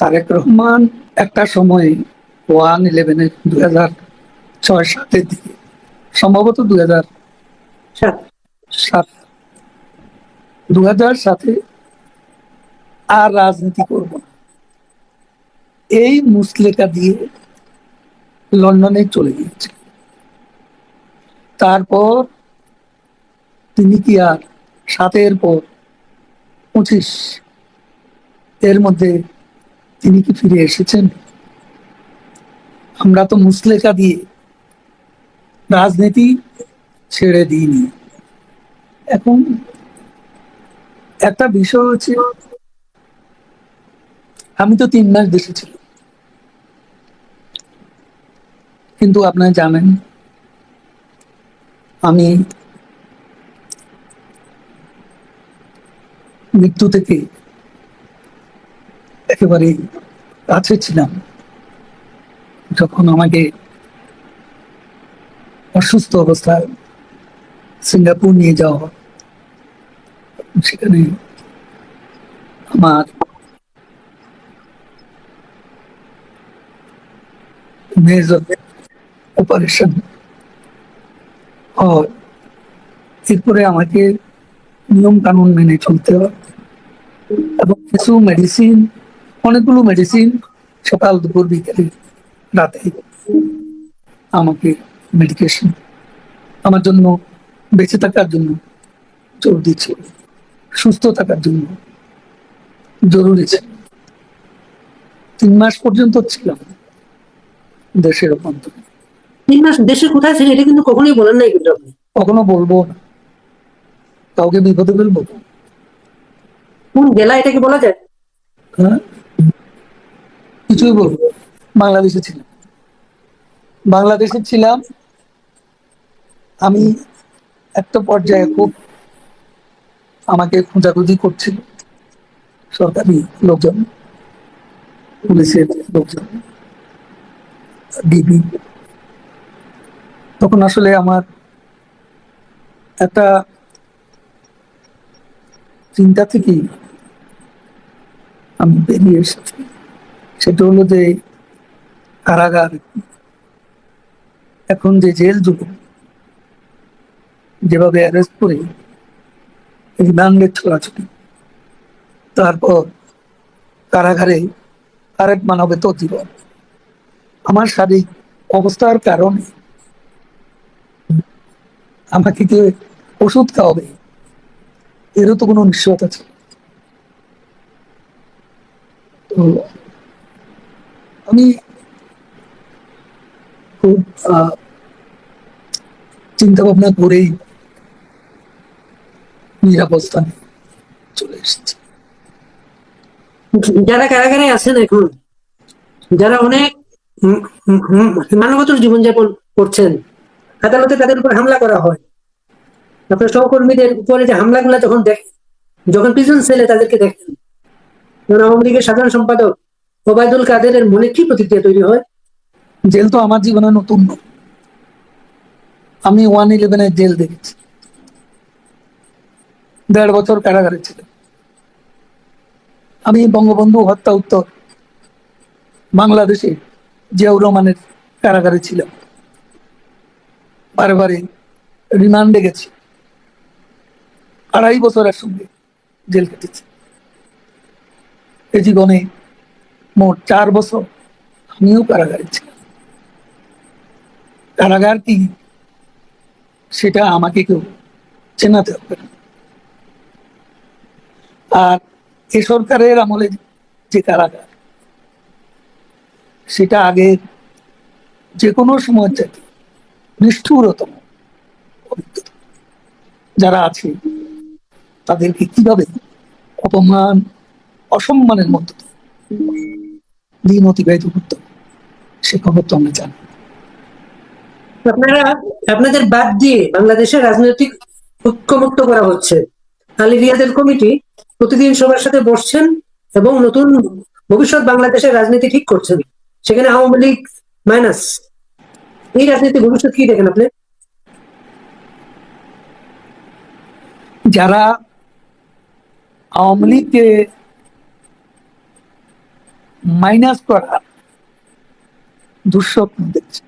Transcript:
তারেক রহমান একটা সময় ওয়ান ইলেভেনের দুই হাজার ছয় সাতের দিকে সম্ভবত দুই হাজার সাত। সাত। দু হাজার সাথে আর রাজনীতি করব না। এই মুসলেকা দিয়ে লন্ডনে চলে গিয়েছে। তারপর তিনি কি আর সাতের পর পঁচিশ এর মধ্যে তিনি কি ফিরে এসেছেন? আমরা তো মুসলেকা দিয়ে রাজনীতি ছেড়ে দিইনি। এখন একটা বিষয় হচ্ছে, আমি তো তিন মাস দেশে ছিলাম। কিন্তু আপনারা জানেন, আমি মৃত্যু থেকে একেবারে কাছে ছিলাম যখন আমাকে অসুস্থ অবস্থায় সিঙ্গাপুর নিয়ে যাওয়া। সেখানে আমার অপারেশন এরপরে আমাকে নিয়ম কানুন মেনে চলতে হয় এবং কিছু মেডিসিন অনেকগুলো মেডিসিন সকাল দুপুর বিকেলে রাতে আমাকে মেডিকেশন আমার জন্য বেঁচে থাকার জন্য জোর দিচ্ছে সুস্থ থাকার জন্য জরুরি ছিল। তিন মাস পর্যন্ত ছিলাম দেশের অভ্যন্তরে। তিন মাস দেশে কোথায় ছিলেন এটা কিন্তু কখনোই বলেন নাই কিন্তু আপনি। কখনো বলব না। কাউকে বিপদে ফেলব কোন জেলা এটা কি বলা যায়? হ্যাঁ? কিছুই বলব বাংলাদেশে ছিলাম। বাংলাদেশে ছিলাম। আমি একটা পর্যায়ে খুব আমাকে খোঁজাখুঁজি করছিল। সরকারি লোকজন, পুলিশের লোকজন, ডিবি। তখন আসলে আমার একটা চিন্তা থেকেই আমি বেরিয়ে এসেছি। সেটা হলো যে কারাগার। এখন যে জেল যুগ যেভাবে অ্যারেস্ট করে রিমান্ডের ছোড়াছুটি তারপর কারাগারে আরেক মানবে তো জীবন আমার শারীরিক অবস্থার কারণে আমাকে কি ওষুধ খাওয়াবে, এরও তো কোনো নিশ্চয়তা ছিল তো আমি খুব চিন্তা ভাবনা করেই নিরাপস্থানে চলে এসেছি। যারা কারাগারে আছেন এখন যারা অনেক উম, উম, উম, মানবত জীবনযাপন করছেন আদালতে তাদের উপর হামলা করা হয়। আপনার সহকর্মীদের উপরে যে হামলাগুলো যখন দেখেন যখন প্রিজন সেলে তাদেরকে দেখেন। আওয়ামী লীগের সাধারণ সম্পাদক ওবায়দুল কাদেরের মনে কি প্রতিক্রিয়া তৈরি হয়? জেল তো আমার জীবনে নতুন। আমি ওয়ান ইলেভেনের জেল দেখেছি। দেড় বছর কারাগারে ছিলাম। আমি বঙ্গবন্ধু হত্যা উত্তর বাংলাদেশে জিয়াউর রহমানের কারাগারে ছিলাম। বারে বারে রিমান্ডে গেছি। আড়াই বছর একসঙ্গে জেল কেটেছি। এ জীবনে মোট চার বছর আমিও কারাগারে ছিলাম। কারাগার কি? সেটা আমাকে কেউ চেনাতে হবে আর এ সরকারের আমলে যে কারাগার, সেটা আগে যে কোনো সময় থেকে নিষ্ঠুরতম যারা আছে, তাদেরকে কীভাবে অপমান, অসম্মানের মধ্য দিন অতিবাহিত করতে। সে খবর তো আমরা জানি। আপনারা আপনাদের বাদ দিয়ে বাংলাদেশের রাজনৈতিক ঐক্যমুক্ত করা হচ্ছে। আলী রিয়াদের কমিটি প্রতিদিন সবার সাথে বসছেন এবং নতুন ভবিষ্যৎ বাংলাদেশের রাজনীতি ঠিক করছেন। সেখানে আওয়ামী লীগ মাইনাস এই রাজনীতি ভবিষ্যৎ কি দেখেন আপনি? যারা আওয়ামী লীগকে মাইনাস করা দুঃস্বপ্ন দেখছে।